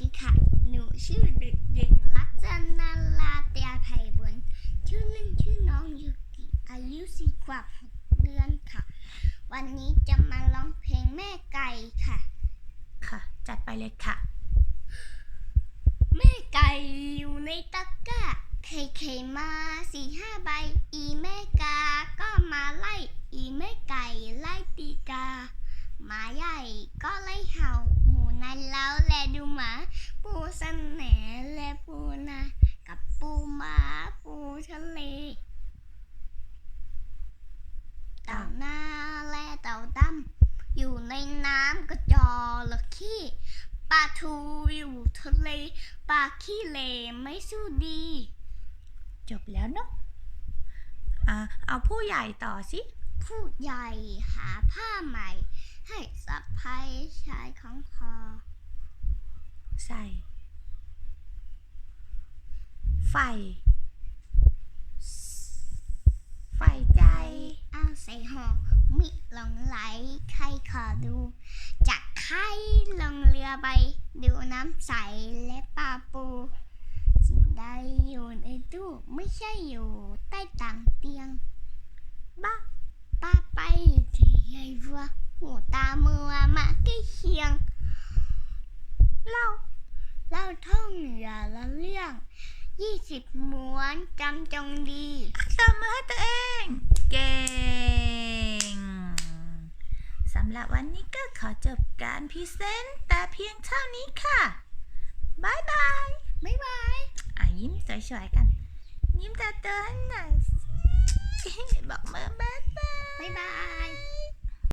ดีค่ะ หนูชื่อเด็กหญิงลักษณาลาเตียไพบุญชื่อเล่นชื่อน้องยูกิอายุสี่ขวบหกเดือนค่ะ วันนี้จะมาร้องเพลงแม่ไก่ค่ะ ค่ะ จัดไปเลยค่ะ แม่ไก่อยู่ในตะกร้าเคยเคยมาสี่ห้าใบ อีแม่กา ก็มาไล่ อีแม่ไก่ไล่ตีกาหมาใหญ่ก็ไล่เห่า หมูนันแล้วแล ดูหมา ปูสนแหนและปูนา กับปูม้าปูทะเลเต่าหน้าและเต่าดำอยู่ในน้ำกระจอระขี้ปลาทูอยู่ทะเลปลาขี้เลไม่สู้ดี จบแล้วเนาะอ่เอาผู้ใหญ่ต่อสิ ผู้ใหญ่หาผ้าใหม่ ให้สะพายชายของคอ ใส่ ไฟ ไฟใจเอาใส่ห่อมิหลงไหลใครขอดู จากไข่ลงเรือใบดูน้ำใสและปลาปู สิ่งใดอยู่ในตู้ไม่ใช่อยู่ใต้ต่างเตียง บ้าป้าไปที่ใหญ่วัวหูตามัวมาใกล้เคียง เล่า เล่า ท่องเหนือละเรื่องยี่สิบม้วนจำจงดีตบมือให้ตัวเอง เก่ง สำหรับวันนี้ก็ขอจบการพรีเซนต์แต่เพียงเท่านี้ค่ะบายบายบ๊ายบายอะยิ้มสวยๆกัน ยิ้มตาเตือนหน่อยสิบอกมือบายบาย บ๊ายบาย